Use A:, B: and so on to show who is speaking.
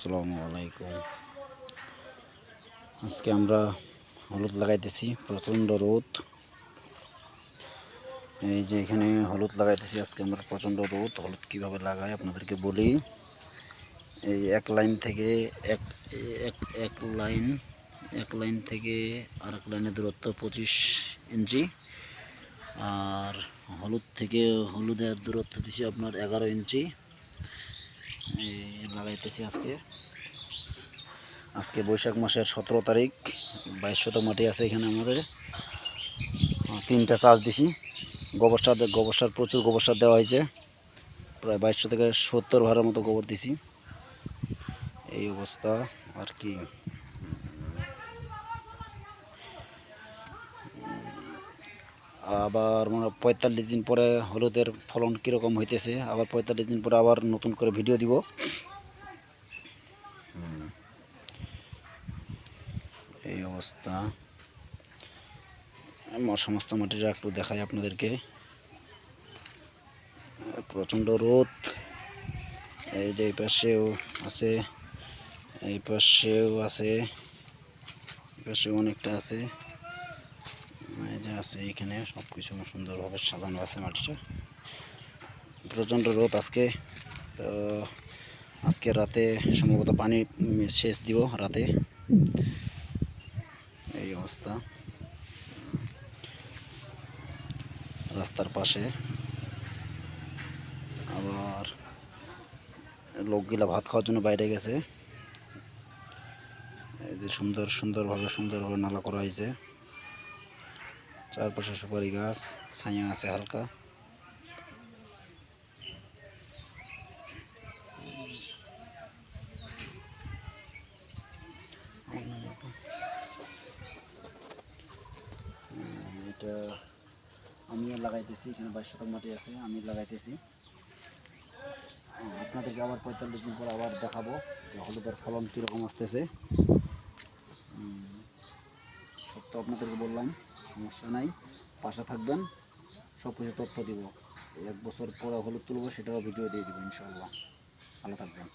A: আসসালামু আলাইকুম। আজকে আমরা হলুদ লাগাইতেছি, প্রচণ্ড রোদ। এই যে এখানে হলুদ লাগাইতেছি, আজকে আমরা প্রচণ্ড রোদ। হলুদ কীভাবে লাগাই আপনাদেরকে বলি। এই এক লাইন থেকে এক এক এক লাইন এক লাইন থেকে আর এক লাইনের দূরত্ব পঁচিশ ইঞ্চি। আর হলুদ থেকে হলুদের দূরত্ব দিছি আপনার এগারো ইঞ্চি। লাগাইতেছি আজকে। আজকে বৈশাখ মাসের সতেরো তারিখ, বাইশ শত মাটি আছে এখানে আমাদের। তিনটা চাষ দিছি। গোবর সার গোবর সার প্রচুর গোবর সার দেওয়া হয়েছে। প্রায় বাইশশো থেকে সত্তর ভাড়ার মতো গোবর দিছি। এই অবস্থা আর কি। আবার মানে পঁয়তাল্লিশ দিন পরে হলুদের ফলন কীরকম হইতেছে? আবার পঁয়তাল্লিশ দিন পরে আবার নতুন করে ভিডিও দিব। এই অবস্থা। আমার সমস্ত মাটিটা একটু দেখাই আপনাদেরকে। প্রচণ্ড রোদ। এই যে এই পাশেও আছে, এই পাশেও আছে, এই পাশেও অনেকটা আছে। যে আছে এখানে সব কিছু সুন্দরভাবে সাজানো আছে মাটিটা। প্রচণ্ড রোদ আজকে। আজকে রাতে সম্ভবত পানি সেচ দিব রাতে। এই অবস্থা। রাস্তার পাশে। আবার লোকগুলা ভাত খাওয়ার জন্য বাইরে গেছে। এই যে সুন্দর, সুন্দরভাবে সুন্দরভাবে নালা করা হয়েছে। চারপাশে সুপারি গাছ ছায়া আছে হালকা। এটা আমিও লাগাইতেছি, এখানে বাইশ শতক মাটি আছে, আমি লাগাইতেছি। আপনাদেরকে আবার পঁয়তাল্লিশ দিন পর আবার দেখাবো হলুদের ফলন কীরকম আসতেছে। সব তো আপনাদেরকে বললাম, সমস্যা নাই, পাশে থাকবেন, সব কিছু তথ্য দিব। এক বছর পরে হলুদ তুলব, সেটারও ভিডিও দিয়ে দিব, ইনশাআল্লাহ। ভালো থাকবেন।